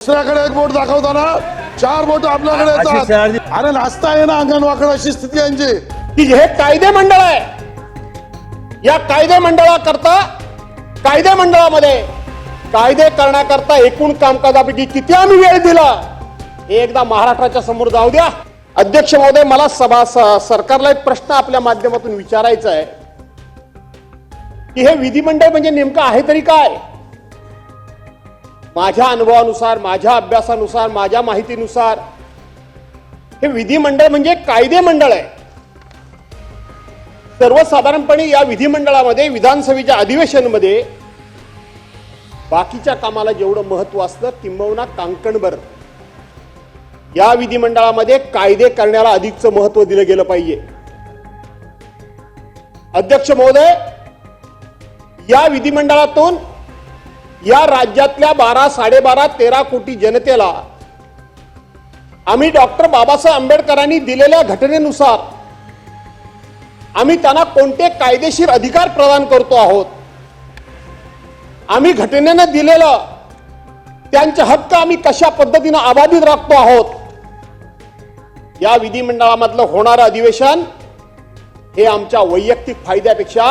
दुसऱ्याकडे एक बोट दाखवताना चार बोट आपल्याकडे येतात. अरे नाचता येईना अंगण वाकड अशी स्थिती यांची. की हे कायदे मंडळ आहे. या कायदे मंडळाकरता कायदे मंडळामध्ये कायदे करण्याकरता एकूण कामकाजापैकी किती आम्ही वेळ दिला हे एकदा महाराष्ट्राच्या समोर जाऊ द्या. अध्यक्ष महोदय मला सभा सरकारला एक प्रश्न आपल्या माध्यमातून विचारायचा आहे. की हे विधिमंडळ म्हणजे नेमकं आहे तरी काय? माझ्या अनुभवानुसार माझ्या अभ्यासानुसार माझ्या माहितीनुसार हे विधिमंडळ म्हणजे कायदे मंडळ आहे. सर्वसाधारणपणे या विधिमंडळामध्ये विधानसभेच्या अधिवेशनमध्ये बाकीच्या कामाला जेवढं महत्त्व असतं किंबहुना कांकणभर या विधिमंडळामध्ये कायदे करण्याला अधिकचं महत्त्व दिलं गेलं पाहिजे. अध्यक्ष महोदय या विधिमंडळातून या राज्यातल्या बारा साडेबारा तेरा कोटी जनतेला आम्ही डॉक्टर बाबासाहेब आंबेडकरांनी दिलेल्या घटनेनुसार आम्ही त्यांना कोणते कायदेशीर अधिकार प्रदान करतो आहोत? आम्ही घटनेनं दिलेलं त्यांचे हक्क आम्ही कशा पद्धतीनं अबाधित राखतो आहोत? या विधिमंडळामधलं होणारं अधिवेशन हे आमच्या वैयक्तिक फायद्यापेक्षा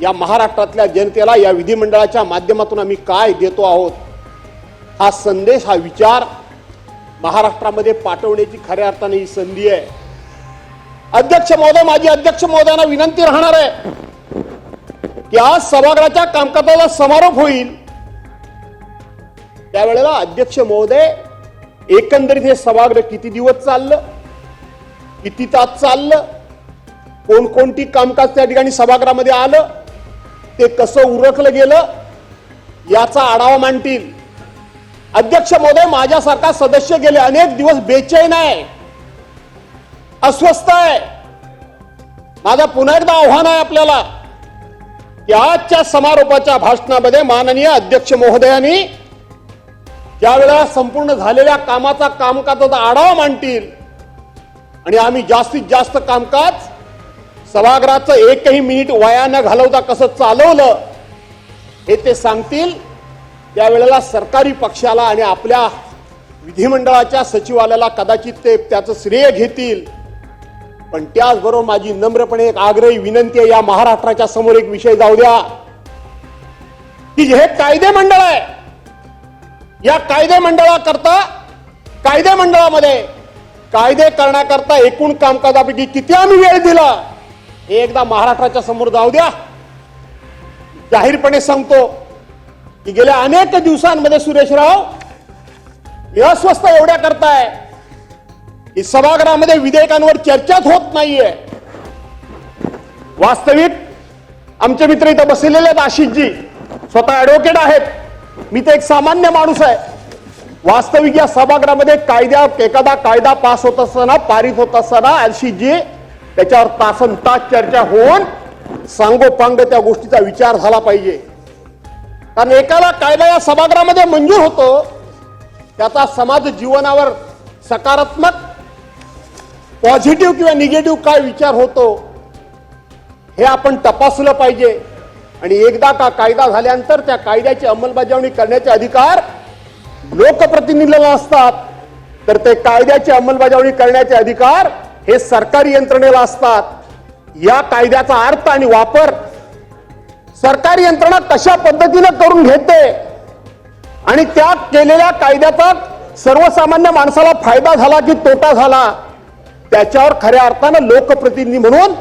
या महाराष्ट्रातल्या जनतेला या विधिमंडळाच्या माध्यमातून आम्ही काय देतो आहोत? हा संदेश हा विचार महाराष्ट्रामध्ये पाठवण्याची खऱ्या अर्थाने ही संधी आहे. अध्यक्ष महोदय माझी अध्यक्ष महोदयांना विनंती राहणार आहे की आज सभागृहाच्या कामकाजाला समारोप होईल. त्यावेळेला अध्यक्ष महोदय एकंदरीत हे सभागृह किती दिवस चाललं? किती तास चाललं? कोणकोणती कामकाज त्या ठिकाणी सभागृहामध्ये आलं? ते कसं उरकलं गेलं याचा आढावा मांडतील. अध्यक्ष महोदय माझ्यासारखा सदस्य गेले अनेक दिवस बेचैन आहे अस्वस्थ आहे. माझा पुन्हा एकदा आव्हान आहे आपल्याला की आजच्या समारोपाच्या भाषणामध्ये माननीय अध्यक्ष महोदयांनी ज्यावेळेला संपूर्ण झालेल्या कामाचा कामकाजाचा आढावा मांडतील आणि आम्ही जास्तीत जास्त कामकाज सभागृहाचं एकही मिनिट वाया न घालवता कसं चालवलं हे ते सांगतील. त्यावेळेला सरकारी पक्षाला आणि आपल्या विधिमंडळाच्या सचिवालयाला कदाचित ते त्याचं श्रेय घेतील. पण त्याचबरोबर माझी नम्रपणे एक आग्रही विनंती आहे या महाराष्ट्राच्या समोर एक विषय जाऊ द्या. की हे कायदे मंडळ आहे. या कायदे मंडळाकरता कायदे मंडळामध्ये कायदे करण्याकरता एकूण कामकाजापैकी किती आम्ही वेळ दिला? एकदा महाराष्ट्राच्या समोर जाऊ द्या. जाहीरपणे सांगतो की गेल्या अनेक दिवसांमध्ये सुरेशराव अस्वस्थ एवढ्या करताय की सभागृहामध्ये विधेयकांवर चर्चाच होत नाहीये. वास्तविक आमचे मित्र इथं बसलेले आहेत आशिषजी. स्वतः ऍडव्होकेट आहेत. मी तर एक सामान्य माणूस आहे. वास्तविक या सभागृहामध्ये कायद्या एखादा कायदा पास होत असताना पारित होत असताना आशिषजी त्याच्यावर तासन तास चर्चा होऊन सांगोपांग त्या गोष्टीचा विचार झाला पाहिजे. कारण एकाला कायदा या सभागृहामध्ये मंजूर होतो त्याचा समाज जीवनावर सकारात्मक पॉझिटिव्ह किंवा निगेटिव्ह काय विचार होतो हे आपण तपासलं पाहिजे. आणि एकदा का कायदा झाल्यानंतर त्या कायद्याची अंमलबजावणी करण्याचे अधिकार लोकप्रतिनिधीला असतात तर ते कायद्याची अंमलबजावणी करण्याचे अधिकार हे सरकारी यंत्रणेला असतात. या कायद्याचा अर्थ आणि वापर सरकारी यंत्रणा कशा पद्धतीनं करून घेते आणि त्या केलेल्या कायद्याचा सर्वसामान्य माणसाला फायदा झाला की तोटा झाला त्याच्यावर खऱ्या अर्थानं लोकप्रतिनिधी म्हणून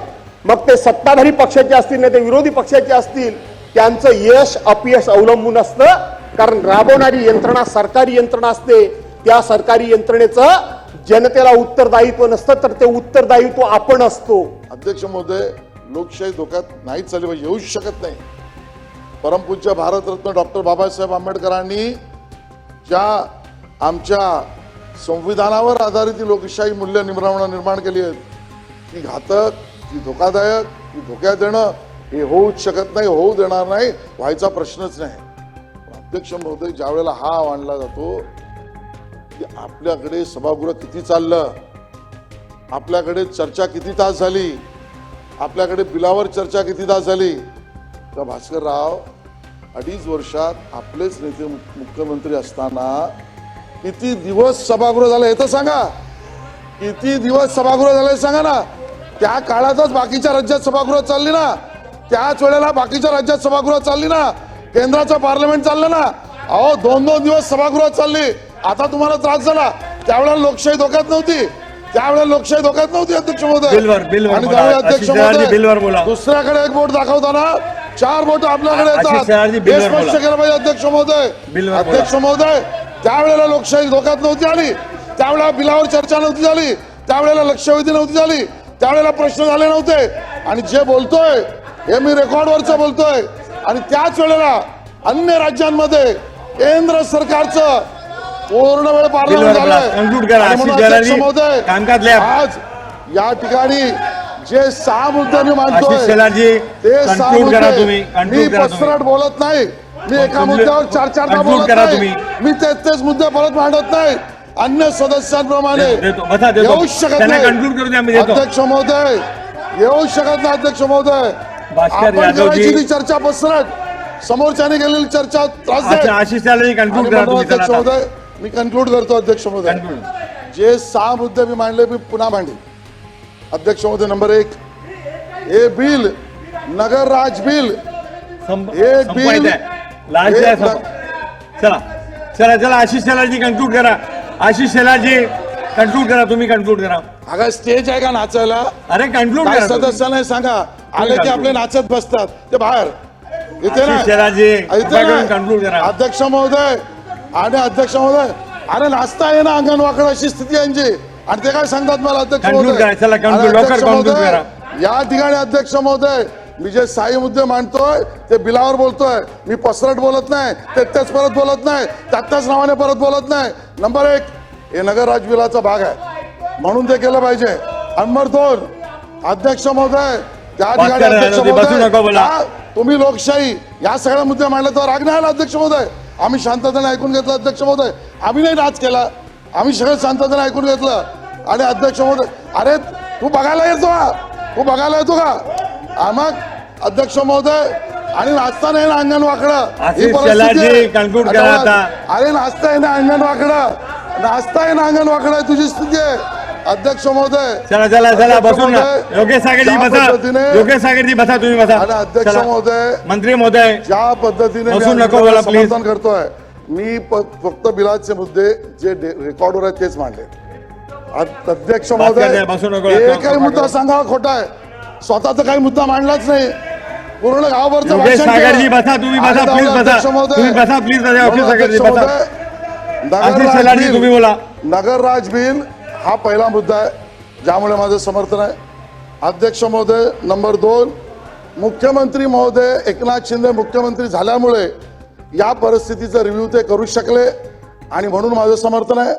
मग ते सत्ताधारी पक्षाचे असतील नाही ते विरोधी पक्षाचे असतील त्यांचं यश अपयश अवलंबून असतं. कारण राबवणारी यंत्रणा सरकारी यंत्रणा असते. त्या सरकारी यंत्रणेचं जनतेला उत्तरदायित्व नसतं तर ते उत्तरदायित्व आपण असतो. अध्यक्ष महोदय लोकशाही धोक्यात नाही चालली पाहिजे येऊच शकत नाही. परमपूज्य भारतरत्न डॉक्टर बाबासाहेब आंबेडकरांनी ज्या आमच्या संविधानावर आधारित लोकशाही मूल्य निर्माण निर्माण केली आहेत ती घातक ती धोकादायक ती धोक्यात येणं हे होऊच शकत नाही होऊ देणार नाही व्हायचा प्रश्नच नाही. अध्यक्ष महोदय ज्या वेळेला हा आणला जातो की आपल्याकडे सभागृह किती चाललं? आपल्याकडे चर्चा किती तास झाली? आपल्याकडे बिलावर चर्चा किती तास झाली? तर भास्करराव अडीच वर्षात आपलेच नेते मुख्यमंत्री असताना किती दिवस सभागृह झालं हे तर सांगा. किती दिवस सभागृह झाले सांगा ना. त्या काळातच बाकीच्या राज्यात सभागृह चालली ना. त्याच वेळेला बाकीच्या राज्यात सभागृह चालली ना. केंद्राचं पार्लमेंट चाललं ना. अहो दोन दोन दिवस सभागृह चालली. आता तुम्हाला त्रास झाला. त्यावेळेला लोकशाही धोक्यात नव्हती. त्यावेळेला लोकशाही धोक्यात नव्हती अध्यक्ष महोदय. बिलवर- बिलवर आणि. त्यावेळी अध्यक्ष. महोदय दुसऱ्याकडे एक बोट दाखवताना चार बोट आपल्याकडे येतात. हे स्पष्ट. केलं पाहिजे अध्यक्ष महोदय. अध्यक्ष महोदय त्यावेळेला लोकशाही धोक्यात नव्हती आली. त्यावेळेला बिलावर चर्चा नव्हती झाली. त्यावेळेला लक्षवेधी नव्हती झाली. त्यावेळेला प्रश्न झाले नव्हते. आणि जे बोलतोय हे मी रेकॉर्डवरच बोलतोय. आणि त्याच वेळेला अन्य राज्यांमध्ये केंद्र सरकारचं पूर्ण वेळ पार्लमेंट. आज या ठिकाणी जे सहा मुद्दे मी शेलारजी, ते सहा मुद्दे मी. पसरट बोलत नाही मी एका मुद्द्यावर चार conclude बोलत नाही तुम्ही. मी तेच तेच मुद्दे परत मांडत नाही अन्य सदस्यांप्रमाणे. येऊ शकत नाही. अध्यक्ष महोदय येऊ शकत नाही अध्यक्ष महोदय आपण. करायची ती चर्चा पसरट समोरच्याने गेलेली चर्चा त्रास आशिष अध्यक्ष. महोदय मी कन्क्लूड करतो अध्यक्ष महोदय. जे सहा मुद्दे मी मांडले मी पुन्हा मांडे अध्यक्ष महोदय नंबर एक हे बिल नगर राज बिल हे बिल- चला चला चला आशिष शेलारजी कन्क्लूड करा. आशिष शेलारजी कन्क्लूड करा तुम्ही कन्क्लूड करा. अगं स्टेज आहे का नाचायला? अरे कन्क्लूड करा. सदस्यांना सांगा. आले की आपले नाचत बसतात. ते बाहेर. इथे नाही. conclude करा. अध्यक्ष महोदय आणि अध्यक्ष महोदय अरे नाचता ये ना अंगण वाकड अशी स्थिती यांची. आणि ते काय सांगतात मला अध्यक्ष महोदय. या ठिकाणी अध्यक्ष महोदय मी जे साई मुद्दे मांडतोय ते बिलावर बोलतोय. मी पसरट बोलत नाही ते तेच परत बोलत नाही त्याच त्याच नावाने परत बोलत नाही. नंबर एक हे नगर राजबिलाचा भाग आहे. म्हणून ते केलं पाहिजे. नंबर दोन अध्यक्ष महोदय त्या ठिकाणी अध्यक्ष महोदय. तुम्ही लोकशाही या सगळ्या मुद्दे मांडले तर राग नाही आला अध्यक्ष महोदय. आम्ही शांततेने ऐकून घेतलं अध्यक्ष महोदय. आम्ही नाही नाच केला. आम्ही सगळं शांततेने ऐकून घेतलं. आणि अध्यक्ष महोदय अरे तू बघायला येतो का? तू बघायला येतो का? आ, मग अध्यक्ष महोदय आणि नाचता नाही ना अंगण वाकडं. आहे. अरे नाचता ना अंगण वाकडं. नाचता ना अंगण वाकडं आहे तुझी स्थिती आहे. अध्यक्ष महोदय. चला चला चला बसून योगेश सागरजी बसा. योगेश सागरजी बसा तुम्ही बसा. आणि अध्यक्ष. महोदय मंत्री महोदय ज्या पद्धतीने मी बसू या नको बोला. समर्थन करतोय मी फक्त बिलाचे मुद्दे जे डे- रेकॉर्डवर आहेत तेच मांडले. अध्यक्ष महोदय. एकही मुद्दा सांगा खोटा आहे. स्वतःचा काही मुद्दा मांडलाच नाही. पूर्ण गावभरचं बसा तुम्ही बसा प्लीज बसा. तुम्ही बसा प्लीज बसा नगर राज बिल हा पहिला मुद्दा आहे ज्यामुळे माझं समर्थन आहे. अध्यक्ष महोदय नंबर दोन मुख्यमंत्री महोदय एकनाथ शिंदे मुख्यमंत्री झाल्यामुळे या परिस्थितीचं रिव्ह्यू ते करू शकले आणि म्हणून माझं समर्थन आहे.